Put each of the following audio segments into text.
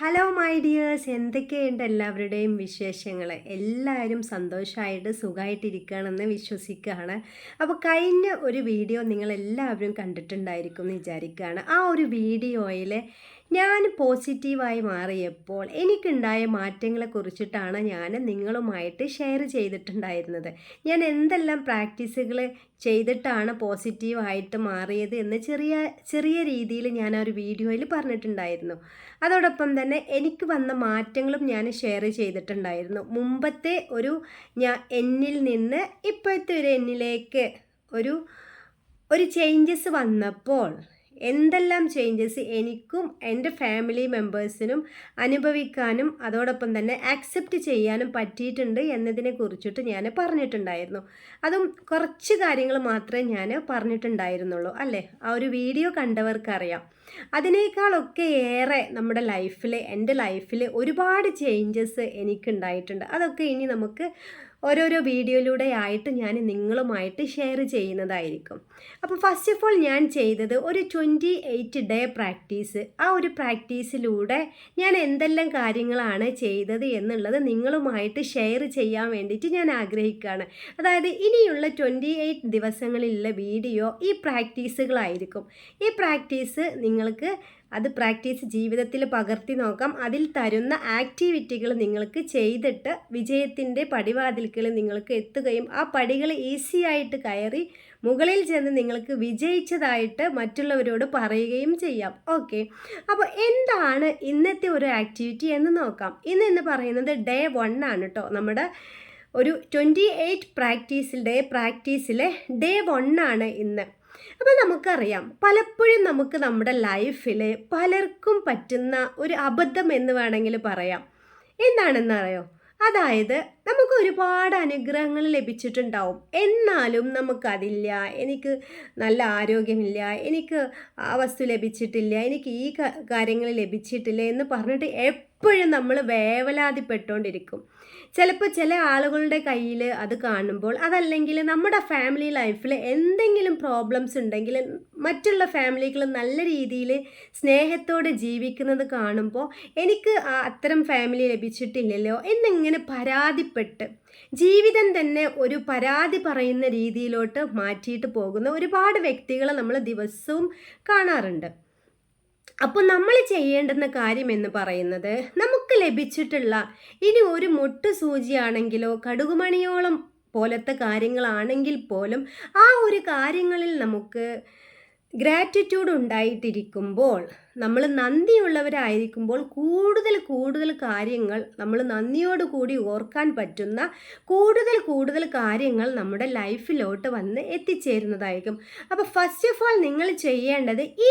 Hello my dears എന്തൊക്കെയുണ്ട് എല്ലാവരുടെയും വിശേഷങ്ങൾ എല്ലാവരും സന്തോഷമായിട്ട് സുഖമായിട്ടിരിക്കുകയാണെന്ന് വിശ്വസിക്കുകയാണ്. അപ്പോൾ കഴിഞ്ഞ ഒരു വീഡിയോ നിങ്ങൾ എല്ലാവരും കണ്ടിട്ടുണ്ടായിരിക്കും എന്ന് വിചാരിക്കുകയാണ്. ആ ഒരു വീഡിയോയിൽ ഞാൻ പോസിറ്റീവായി മാറിയപ്പോൾ എനിക്കുണ്ടായ മാറ്റങ്ങളെ കുറിച്ചിട്ടാണ് ഞാൻ നിങ്ങളുമായിട്ട് ഷെയർ ചെയ്തിട്ടുണ്ടായിരുന്നത്. ഞാൻ എന്തെല്ലാം പ്രാക്ടീസുകൾ ചെയ്തിട്ടാണ് പോസിറ്റീവായിട്ട് മാറിയത് എന്ന് ചെറിയ ചെറിയ രീതിയിൽ ഞാൻ ഒരു വീഡിയോയിൽ പറഞ്ഞിട്ടുണ്ടായിരുന്നു. അതോടൊപ്പം തന്നെ എനിക്ക് വന്ന മാറ്റങ്ങളും ഞാൻ ഷെയർ ചെയ്തിട്ടുണ്ടായിരുന്നു. മുമ്പത്തെ ഒരു ഞാൻ എന്നിൽ നിന്ന് ഇപ്പോഴത്തെ ഒരു എന്നിലേക്ക് ഒരു ഒരു ചേഞ്ചസ് വന്നപ്പോൾ എന്തെല്ലാം ചേഞ്ചസ് എനിക്കും എന്റെ ഫാമിലി മെമ്പേഴ്സിനും അനുഭവിക്കാനും അതോടൊപ്പം തന്നെ ആക്സെപ്റ്റ് ചെയ്യാനും പറ്റിയിട്ടുണ്ട് എന്നതിനെ കുറിച്ചിട്ട് ഞാൻ പറഞ്ഞിട്ടുണ്ടായിരുന്നു. അതും കുറച്ച് കാര്യങ്ങൾ മാത്രമേ ഞാൻ പറഞ്ഞിട്ടുണ്ടായിരുന്നുള്ളൂ അല്ലേ? ആ ഒരു വീഡിയോ കണ്ടവർക്കറിയാം. അതിനേക്കാളൊക്കെ ഏറെ നമ്മുടെ ലൈഫിൽ എന്റെ ലൈഫിൽ ഒരുപാട് ചേഞ്ചസ് എനിക്കുണ്ടായിട്ടുണ്ട്. അതൊക്കെ ഇനി നമുക്ക് ഓരോരോ വീഡിയോയിലൂടെ ആയിട്ട് ഞാൻ നിങ്ങളുമായിട്ട് ഷെയർ ചെയ്യുന്നതായിരിക്കും. അപ്പോൾ ഫസ്റ്റ് ഓഫ് ഓൾ ഞാൻ ചെയ്തത് ഒരു ട്വന്റി എയ്റ്റ് ഡേ പ്രാക്ടീസ് ആ ഒരു പ്രാക്ടീസിലൂടെ ഞാൻ എന്തെല്ലാം കാര്യങ്ങളാണ് ചെയ്തത് എന്നുള്ളത് നിങ്ങളുമായിട്ട് ഷെയർ ചെയ്യാൻ വേണ്ടിയിട്ട് ഞാൻ ആഗ്രഹിക്കുകയാണ്. അതായത് ഇനിയുള്ള ട്വന്റി എയ്റ്റ് ദിവസങ്ങളിലുള്ള വീഡിയോ ഈ പ്രാക്ടീസുകളായിരിക്കും ഈ പ്രാക്ടീസ് നിങ്ങൾക്ക് അത് പ്രാക്ടീസ് ജീവിതത്തിൽ പകർത്തി നോക്കാം. അതിൽ തരുന്ന ആക്ടിവിറ്റികൾ നിങ്ങൾക്ക് ചെയ്തിട്ട് വിജയത്തിന്റെ പടിവാതിൽക്കൽ നിങ്ങൾക്ക് എത്തുകയും ആ പടികൾ ഈസി ആയിട്ട് കയറി മുകളിൽ ചെന്ന് നിങ്ങൾക്ക് വിജയിച്ചതായിട്ട് മറ്റുള്ളവരോട് പറയുകയും ചെയ്യാം. ഓക്കെ. അപ്പോൾ എന്താണ് ഇന്നത്തെ ഒരു ആക്ടിവിറ്റി എന്ന് നോക്കാം. ഇന്ന് എന്ന് പറയുന്നത് ഡേ വൺ ആണ് കേട്ടോ നമ്മുടെ ഒരു ട്വന്റി എയ്റ്റ് പ്രാക്ടീസിൽ ഡേ പ്രാക്ടീസിലെ ഡേ വൺ ആണ് ഇന്ന്. അപ്പോൾ നമുക്കറിയാം. പലപ്പോഴും നമുക്ക് നമ്മുടെ ലൈഫിൽ പലർക്കും പറ്റുന്ന ഒരു അബദ്ധം എന്ന് വേണമെങ്കിൽ പറയാം. എന്താണെന്നറിയോ? അതായത് നമുക്ക് ഒരുപാട് അനുഗ്രഹങ്ങൾ ലഭിച്ചിട്ടുണ്ടാവും. എന്നാലും നമുക്കതില്ല. എനിക്ക് നല്ല ആരോഗ്യമില്ല. എനിക്ക് ആ വസ്തു ലഭിച്ചിട്ടില്ല. എനിക്ക് ഈ കാര്യങ്ങൾ ലഭിച്ചിട്ടില്ല എന്ന് പറഞ്ഞിട്ട് എപ്പോഴും നമ്മൾ വേവലാതിപ്പെട്ടുകൊണ്ടിരിക്കും. ചിലപ്പോൾ ചില ആളുകളുടെ കയ്യിൽ അത് കാണുമ്പോൾ അതല്ലെങ്കിൽ നമ്മുടെ ഫാമിലി ലൈഫിൽ എന്തെങ്കിലും പ്രോബ്ലംസ് ഉണ്ടെങ്കിൽ മറ്റുള്ള ഫാമിലികൾ നല്ല രീതിയിൽ സ്നേഹത്തോടെ ജീവിക്കുന്നത് കാണുമ്പോൾ എനിക്ക് അത്തരം ഫാമിലി ലഭിച്ചിട്ടില്ലല്ലോ എന്നിങ്ങനെ പരാതിപ്പെട്ട് ജീവിതം തന്നെ ഒരു പരാതി പറയുന്ന രീതിയിലോട്ട് മാറ്റിയിട്ട് പോകുന്ന ഒരുപാട് വ്യക്തികളെ നമ്മൾ ദിവസവും കാണാറുണ്ട്. അപ്പോൾ നമ്മൾ ചെയ്യേണ്ടുന്ന കാര്യം എന്ന് പറയുന്നത് നമുക്ക് ലഭിച്ചിട്ടുള്ള ഇനി ഒരു മുട്ട് സൂചിയാണെങ്കിലോ കടുകുമണിയോളം പോലത്തെ കാര്യങ്ങളാണെങ്കിൽ പോലും ആ ഒരു കാര്യങ്ങളിൽ നമുക്ക് ഗ്രാറ്റിറ്റ്യൂഡ് ഉണ്ടായിട്ടിരിക്കുമ്പോൾ നമ്മൾ നന്ദിയുള്ളവരായിരിക്കുമ്പോൾ കൂടുതൽ കൂടുതൽ കാര്യങ്ങൾ നമ്മൾ നന്ദിയോട് കൂടി ഓർക്കാൻ പറ്റുന്ന കൂടുതൽ കൂടുതൽ കാര്യങ്ങൾ നമ്മുടെ ലൈഫിലോട്ട് വന്ന് എത്തിച്ചേരുന്നതായിരിക്കും. അപ്പോൾ ഫസ്റ്റ് ഓഫ് ഓൾ നിങ്ങൾ ചെയ്യേണ്ടത് ഈ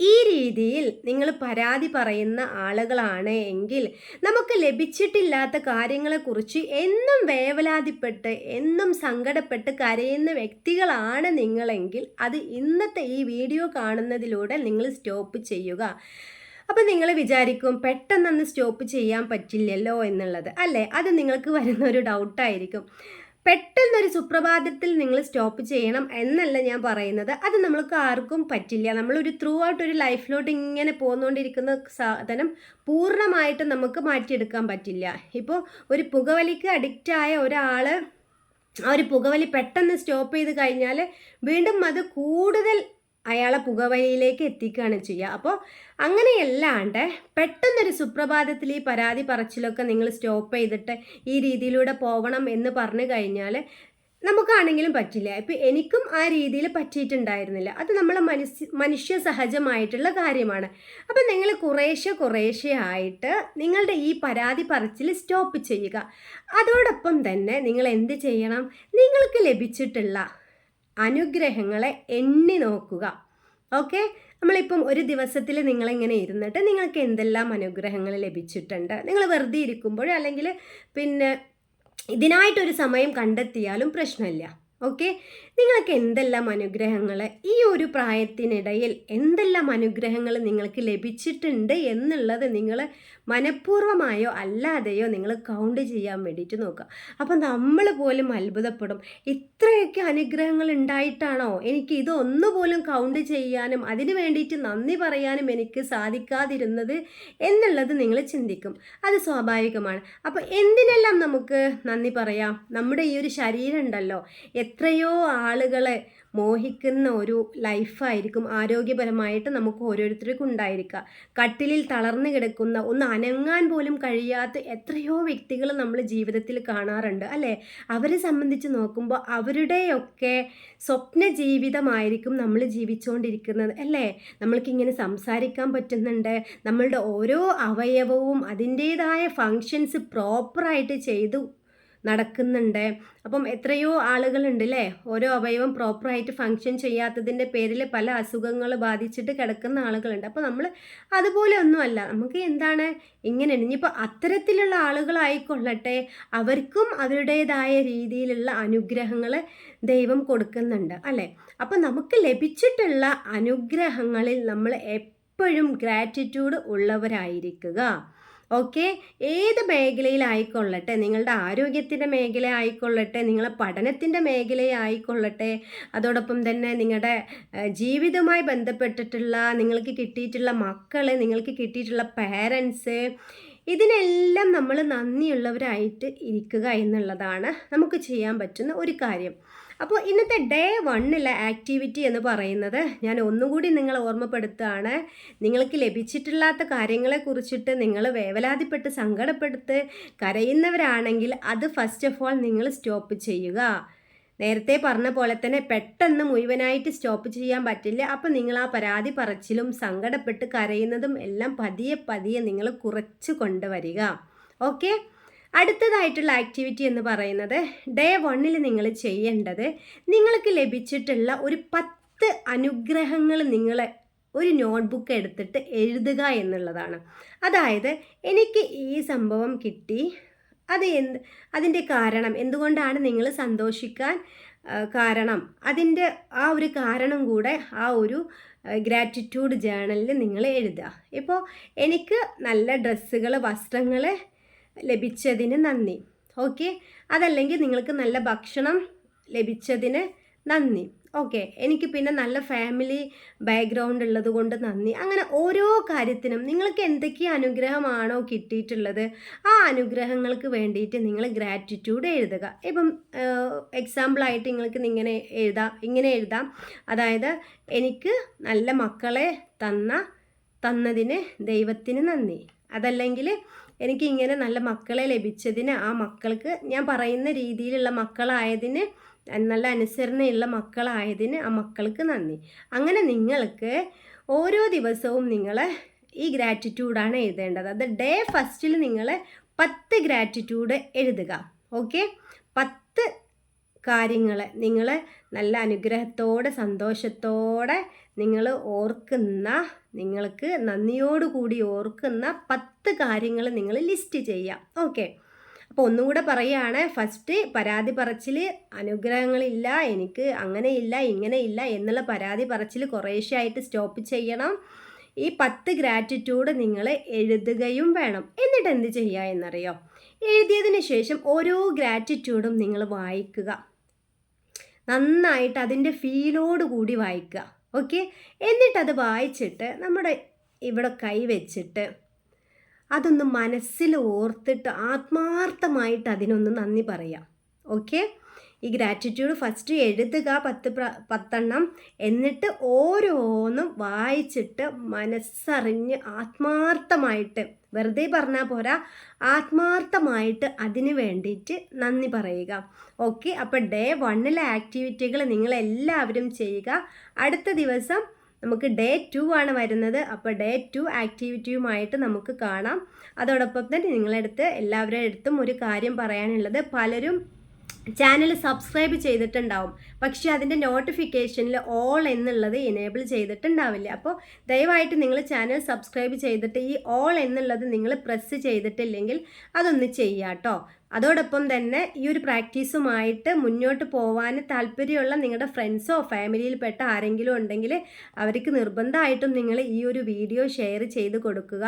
ഈ രീതിയിൽ നിങ്ങൾ പരാതി പറയുന്ന ആളുകളാണ് എങ്കിൽ നമുക്ക് ലഭിച്ചിട്ടില്ലാത്ത കാര്യങ്ങളെക്കുറിച്ച് എന്നും വേവലാതിപ്പെട്ട് എന്നും സങ്കടപ്പെട്ട് കരയുന്ന വ്യക്തികളാണ് നിങ്ങളെങ്കിൽ അത് ഇന്നത്തെ ഈ വീഡിയോ കാണുന്നതിലൂടെ നിങ്ങൾ സ്റ്റോപ്പ് ചെയ്യുക. അപ്പം നിങ്ങൾ വിചാരിക്കും പെട്ടെന്നൊന്ന് സ്റ്റോപ്പ് ചെയ്യാൻ പറ്റില്ലല്ലോ എന്നുള്ളത്. അല്ലേ? അത് നിങ്ങൾക്ക് വരുന്ന ഒരു ഡൗട്ടായിരിക്കും പെട്ടെന്നൊരു സുപ്രഭാതത്തിൽ നിങ്ങൾ സ്റ്റോപ്പ് ചെയ്യണം എന്നല്ല ഞാൻ പറയുന്നത്. അത് നമ്മൾക്ക് ആർക്കും പറ്റില്ല. നമ്മളൊരു ത്രൂ ഔട്ട് ഒരു ലൈഫിലോട്ട് ഇങ്ങനെ പോന്നുകൊണ്ടിരിക്കുന്ന സാധനം പൂർണമായിട്ട് നമുക്ക് മാറ്റിയെടുക്കാൻ പറ്റില്ല. ഇപ്പോൾ ഒരു പുകവലിക്ക് അഡിക്റ്റായ ഒരാൾ ആ ഒരു പുകവലി പെട്ടെന്ന് സ്റ്റോപ്പ് ചെയ്ത് കഴിഞ്ഞാൽ വീണ്ടും അത് കൂടുതൽ അയാളെ പുകവലിയിലേക്ക് എത്തിക്കുകയാണ് ചെയ്യുക. അപ്പോൾ അങ്ങനെയല്ലാണ്ട് പെട്ടെന്നൊരു സുപ്രഭാതത്തിൽ ഈ പരാതി പറച്ചിലൊക്കെ നിങ്ങൾ സ്റ്റോപ്പ് ചെയ്തിട്ട് ഈ രീതിയിലൂടെ പോകണം എന്ന് പറഞ്ഞു കഴിഞ്ഞാൽ നമുക്കാണെങ്കിലും പറ്റില്ല. ഇപ്പം എനിക്കും ആ രീതിയിൽ പറ്റിയിട്ടുണ്ടായിരുന്നില്ല. അത് നമ്മളെ മനുഷ്യ മനുഷ്യ സഹജമായിട്ടുള്ള കാര്യമാണ്. അപ്പം നിങ്ങൾ കുറേശ്ശെ കുറേശ്ശെ ആയിട്ട് നിങ്ങളുടെ ഈ പരാതി പറച്ചിൽ സ്റ്റോപ്പ് ചെയ്യുക. അതോടൊപ്പം തന്നെ നിങ്ങൾ എന്ത് ചെയ്യണം? നിങ്ങൾക്ക് ലഭിച്ചിട്ടുള്ള അനുഗ്രഹങ്ങളെ എണ്ണി നോക്കുക. ഓക്കെ? നമ്മളിപ്പം ഒരു ദിവസത്തിൽ നിങ്ങളിങ്ങനെ ഇരുന്നിട്ട് നിങ്ങൾക്ക് എന്തെല്ലാം അനുഗ്രഹങ്ങൾ ലഭിച്ചിട്ടുണ്ട്? നിങ്ങൾ വെറുതെ ഇരിക്കുമ്പോൾ അല്ലെങ്കിൽ പിന്നെ ഇതിനായിട്ടൊരു സമയം കണ്ടെത്തിയാലും പ്രശ്നമില്ല. ഓക്കെ? നിങ്ങൾക്ക് എന്തെല്ലാം അനുഗ്രഹങ്ങൾ ഈ ഒരു പ്രായത്തിനിടയിൽ എന്തെല്ലാം അനുഗ്രഹങ്ങൾ നിങ്ങൾക്ക് ലഭിച്ചിട്ടുണ്ട് എന്നുള്ളത് നിങ്ങൾ മനഃപൂർവമായോ അല്ലാതെയോ നിങ്ങൾ കൗണ്ട് ചെയ്യാൻ വേണ്ടിയിട്ട് നോക്കുക. അപ്പം നമ്മൾ പോലും അത്ഭുതപ്പെടും. ഇത്രയൊക്കെ അനുഗ്രഹങ്ങൾ ഉണ്ടായിട്ടാണോ? എനിക്ക് ഇതൊന്നുപോലും കൗണ്ട് ചെയ്യാനും അതിന് വേണ്ടിയിട്ട് നന്ദി പറയാനും എനിക്ക് സാധിക്കാതിരുന്നത് എന്നുള്ളത് നിങ്ങൾ ചിന്തിക്കും. അത് സ്വാഭാവികമാണ്. അപ്പോൾ എന്തിനെല്ലാം നമുക്ക് നന്ദി പറയാം? നമ്മുടെ ഈ ഒരു ശരീരം ഉണ്ടല്ലോ. എത്രയോ ആളുകളെ മോഹിക്കുന്ന ഒരു ലൈഫായിരിക്കും ആരോഗ്യപരമായിട്ട് നമുക്ക് ഓരോരുത്തർക്കും ഉണ്ടായിരിക്കുക. കട്ടിലിൽ തളർന്നു കിടക്കുന്ന ഒന്ന് അനങ്ങാൻ പോലും കഴിയാത്ത എത്രയോ വ്യക്തികൾ നമ്മൾ ജീവിതത്തിൽ കാണാറുണ്ട് അല്ലേ? അവരെ സംബന്ധിച്ച് നോക്കുമ്പോൾ അവരുടെയൊക്കെ സ്വപ്ന ജീവിതമായിരിക്കും നമ്മൾ ജീവിച്ചുകൊണ്ടിരിക്കുന്നത് അല്ലേ? നമ്മൾക്കിങ്ങനെ സംസാരിക്കാൻ പറ്റുന്നുണ്ട്. നമ്മളുടെ ഓരോ അവയവവും അതിന്റേതായ ഫങ്ഷൻസ് പ്രോപ്പറായിട്ട് ചെയ്തു നടക്കുന്നുണ്ട്. അപ്പം എത്രയോ ആളുകളുണ്ട് അല്ലേ ഓരോ അവയവം പ്രോപ്പറായിട്ട് ഫങ്ഷൻ ചെയ്യാത്തതിന്റെ പേരിൽ പല അസുഖങ്ങൾ ബാധിച്ചിട്ട് കിടക്കുന്ന ആളുകളുണ്ട്. അപ്പോൾ നമ്മൾ അതുപോലെ ഒന്നുമല്ല. നമുക്ക് എന്താണ് ഇങ്ങനെ ഇനിയിപ്പോൾ അത്തരത്തിലുള്ള ആളുകളായിക്കൊള്ളട്ടെ. അവർക്കും അവരുടേതായ രീതിയിലുള്ള അനുഗ്രഹങ്ങൾ ദൈവം കൊടുക്കുന്നുണ്ട് അല്ലേ? അപ്പോൾ നമുക്ക് ലഭിച്ചിട്ടുള്ള അനുഗ്രഹങ്ങളിൽ നമ്മൾ എപ്പോഴും ഗ്രാറ്റിറ്റ്യൂഡ് ഉള്ളവരായിരിക്കുക. ഓക്കെ? ഏത് മേഖലയിലായിക്കൊള്ളട്ടെ? നിങ്ങളുടെ ആരോഗ്യത്തിന്റെ മേഖല ആയിക്കൊള്ളട്ടെ നിങ്ങളെ പഠനത്തിന്റെ മേഖലയായിക്കൊള്ളട്ടെ? അതോടൊപ്പം തന്നെ നിങ്ങളുടെ ജീവിതവുമായി ബന്ധപ്പെട്ടിട്ടുള്ള നിങ്ങൾക്ക് കിട്ടിയിട്ടുള്ള മക്കൾ നിങ്ങൾക്ക് കിട്ടിയിട്ടുള്ള പാരൻസ് ഇതിനെല്ലാം നമ്മൾ നന്ദിയുള്ളവരായിട്ട് ഇരിക്കുക എന്നുള്ളതാണ് നമുക്ക് ചെയ്യാൻ പറ്റുന്ന ഒരു കാര്യം. അപ്പോൾ ഇന്നത്തെ ഡേ വണ്ണിലെ ആക്ടിവിറ്റി എന്ന് പറയുന്നത് ഞാൻ ഒന്നുകൂടി നിങ്ങളെ ഓർമ്മപ്പെടുത്തുകയാണ്. നിങ്ങൾക്ക് ലഭിച്ചിട്ടില്ലാത്ത കാര്യങ്ങളെ കുറിച്ചിട്ട് നിങ്ങൾ വേവലാതിപ്പെട്ട് സങ്കടപ്പെടുത്ത് കരയുന്നവരാണെങ്കിൽ അത് ഫസ്റ്റ് ഓഫ് ഓൾ നിങ്ങൾ സ്റ്റോപ്പ് ചെയ്യുക. നേരത്തെ പറഞ്ഞ പോലെ തന്നെ പെട്ടെന്ന് മുഴുവനായിട്ട് സ്റ്റോപ്പ് ചെയ്യാൻ പറ്റില്ല. അപ്പം നിങ്ങൾ ആ പരാതി പറച്ചിലും സങ്കടപ്പെട്ട് കരയുന്നതും എല്ലാം പതിയെ പതിയെ നിങ്ങൾ കുറച്ച് കൊണ്ടുവരിക. ഓക്കെ അടുത്തതായിട്ടുള്ള ആക്ടിവിറ്റി എന്ന് പറയുന്നത് ഡേ വണ്ണിൽ നിങ്ങൾ ചെയ്യേണ്ടത് നിങ്ങൾക്ക് ലഭിച്ചിട്ടുള്ള ഒരു പത്ത് അനുഗ്രഹങ്ങൾ നിങ്ങൾ ഒരു നോട്ട്ബുക്ക് എടുത്തിട്ട് എഴുതുക എന്നുള്ളതാണ്. അതായത് എനിക്ക് ഈ സംഭവം കിട്ടി. അത് എന്ത് അതിന്റെ കാരണം എന്തുകൊണ്ടാണ് നിങ്ങൾ സന്തോഷിക്കാൻ കാരണം? അതിന്റെ ആ ഒരു കാരണം കൂടെ ആ ഒരു ഗ്രാറ്റിറ്റ്യൂഡ് ജേണലിൽ നിങ്ങൾ എഴുതുക. ഇപ്പോൾ എനിക്ക് നല്ല ഡ്രസ്സുകൾ വസ്ത്രങ്ങൾ ലഭിച്ചതിന് നന്ദി. ഓക്കെ? അതല്ലെങ്കിൽ നിങ്ങൾക്ക് നല്ല ഭക്ഷണം ലഭിച്ചതിന് നന്ദി. ഓക്കെ? എനിക്ക് പിന്നെ നല്ല ഫാമിലി ബാക്ക്ഗ്രൗണ്ട് ഉള്ളത് കൊണ്ട് നന്ദി. അങ്ങനെ ഓരോ കാര്യത്തിനും നിങ്ങൾക്ക് എന്തൊക്കെ അനുഗ്രഹമാണോ കിട്ടിയിട്ടുള്ളത് ആ അനുഗ്രഹങ്ങൾക്ക് വേണ്ടിയിട്ട് നിങ്ങൾ ഗ്രാറ്റിറ്റ്യൂഡ് എഴുതുക. ഇപ്പം എക്സാമ്പിളായിട്ട് നിങ്ങൾക്ക് ഇങ്ങനെ എഴുതാം ഇങ്ങനെ എഴുതാം. അതായത് എനിക്ക് നല്ല മക്കളെ തന്ന തന്നതിന് ദൈവത്തിന് നന്ദി. അതല്ലെങ്കിൽ എനിക്ക് ഇങ്ങനെ നല്ല മക്കളെ ലഭിച്ചതിന് ആ മക്കൾക്ക് ഞാൻ പറയുന്ന രീതിയിലുള്ള മക്കളായതിന് നല്ല അനുസരണയുള്ള മക്കളായതിന് ആ മക്കൾക്ക് നന്ദി. അങ്ങനെ നിങ്ങൾക്ക് ഓരോ ദിവസവും നിങ്ങൾ ഈ ഗ്രാറ്റിറ്റ്യൂഡാണ് എഴുതേണ്ടത്. അത് ഡേ ഫസ്റ്റിൽ നിങ്ങൾ പത്ത് ഗ്രാറ്റിറ്റ്യൂഡ് എഴുതുക. ഓക്കെ? പത്ത് കാര്യങ്ങൾ നിങ്ങൾ നല്ല അനുഗ്രഹത്തോടെ സന്തോഷത്തോടെ നിങ്ങൾ ഓർക്കുന്ന നിങ്ങൾക്ക് നന്ദിയോടുകൂടി ഓർക്കുന്ന പത്ത് കാര്യങ്ങൾ നിങ്ങൾ ലിസ്റ്റ് ചെയ്യാം. ഓക്കെ. അപ്പോൾ ഒന്നും ഒന്നുകൂടെ പറയുകയാണ് ഫസ്റ്റ് പരാതി പറച്ചിൽ അനുഗ്രഹങ്ങളില്ല എനിക്ക് അങ്ങനെയില്ല ഇങ്ങനെയില്ല എന്നുള്ള പരാതി പറച്ചിൽ കുറേശ്ശായിട്ട് സ്റ്റോപ്പ് ചെയ്യണം. ഈ പത്ത് ഗ്രാറ്റിറ്റ്യൂഡ് നിങ്ങൾ എഴുതുകയും വേണം. എന്നിട്ട് എന്ത് ചെയ്യുക എന്നറിയോ? എഴുതിയതിന് ശേഷം ഓരോ ഗ്രാറ്റിറ്റ്യൂഡും നിങ്ങൾ വായിക്കുക. നന്നായിട്ട് അതിന്റെ ഫീലോട് കൂടി വായിക്കുക. ഓക്കെ? എന്നിട്ടത് വായിച്ചിട്ട് നമ്മുടെ ഇവിടെ കൈവച്ചിട്ട് അതൊന്ന് മനസ്സിൽ ഓർത്തിട്ട് ആത്മാർത്ഥമായിട്ട് അതിനൊന്ന് നന്ദി പറയാം. ഓക്കെ? ഈ ഗ്രാറ്റിറ്റ്യൂഡ് ഫസ്റ്റ് എഴുതുക പത്ത് പ്ര പത്തെണ്ണം. എന്നിട്ട് ഓരോന്നും വായിച്ചിട്ട് മനസ്സറിഞ്ഞ് ആത്മാർത്ഥമായിട്ട് വെറുതെ പറഞ്ഞാൽ പോരാ ആത്മാർത്ഥമായിട്ട് അതിന് വേണ്ടിയിട്ട് നന്ദി പറയുക. ഓക്കെ അപ്പോൾ ഡേ വണ്ണിലെ ആക്ടിവിറ്റികൾ നിങ്ങളെല്ലാവരും ചെയ്യുക. അടുത്ത ദിവസം നമുക്ക് ഡേ ടു ആണ് വരുന്നത്. അപ്പോൾ ഡേ ടു ആക്ടിവിറ്റിയുമായിട്ട് നമുക്ക് കാണാം. അതോടൊപ്പം തന്നെ നിങ്ങളെടുത്ത് എല്ലാവരുടെ അടുത്തും ഒരു കാര്യം പറയാനുള്ളത്. പലരും ചാനൽ സബ്സ്ക്രൈബ് ചെയ്തിട്ടുണ്ടാവും. പക്ഷേ അതിന്റെ നോട്ടിഫിക്കേഷനിൽ ഓൾ എന്നുള്ളത് എനേബിൾ ചെയ്തിട്ടുണ്ടാവില്ല. അപ്പോൾ ദയവായിട്ട് നിങ്ങൾ ചാനൽ സബ്സ്ക്രൈബ് ചെയ്തിട്ട് ഈ ഓൾ എന്നുള്ളത് നിങ്ങൾ പ്രസ് ചെയ്തിട്ടില്ലെങ്കിൽ അതൊന്ന് ചെയ്യാട്ടോ അതോടൊപ്പം തന്നെ ഈ ഒരു പ്രാക്ടീസുമായിട്ട് മുന്നോട്ട് പോകാൻ താല്പര്യമുള്ള നിങ്ങളുടെ ഫ്രണ്ട്സോ ഫാമിലിയിൽപ്പെട്ട ആരെങ്കിലും ഉണ്ടെങ്കിൽ അവർക്ക് നിർബന്ധമായിട്ടും നിങ്ങൾ ഈ ഒരു വീഡിയോ ഷെയർ ചെയ്ത് കൊടുക്കുക.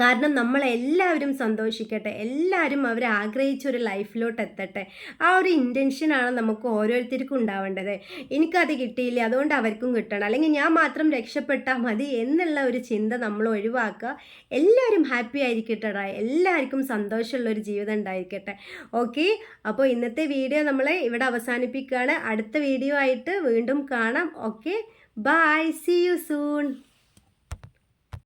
കാരണം നമ്മളെല്ലാവരും സന്തോഷിക്കട്ടെ എല്ലാവരും അവർ ആഗ്രഹിച്ച ഒരു ലൈഫിലോട്ട് എത്തട്ടെ ആ ഒരു ഇന്റൻഷനാണ് നമുക്ക് ഓരോരുത്തർക്കും ഉണ്ടാവേണ്ടത്. എനിക്കത് കിട്ടിയില്ല അതുകൊണ്ട് അവർക്കും കിട്ടണം. അല്ലെങ്കിൽ ഞാൻ മാത്രം രക്ഷപ്പെട്ടാൽ മതി എന്നുള്ള ഒരു ചിന്ത നമ്മൾ ഒഴിവാക്കുക. എല്ലാവരും ഹാപ്പി ആയിരിക്കട്ടെടാ. എല്ലാവർക്കും സന്തോഷമുള്ള ഒരു ജീവിതം ഉണ്ടായിരിക്കട്ടെ. ഓക്കെ? അപ്പോൾ ഇന്നത്തെ വീഡിയോ നമ്മൾ ഇവിടെ അവസാനിപ്പിക്കുകയാണ്. അടുത്ത വീഡിയോ ആയിട്ട് വീണ്ടും കാണാം. Okay? Bye see you soon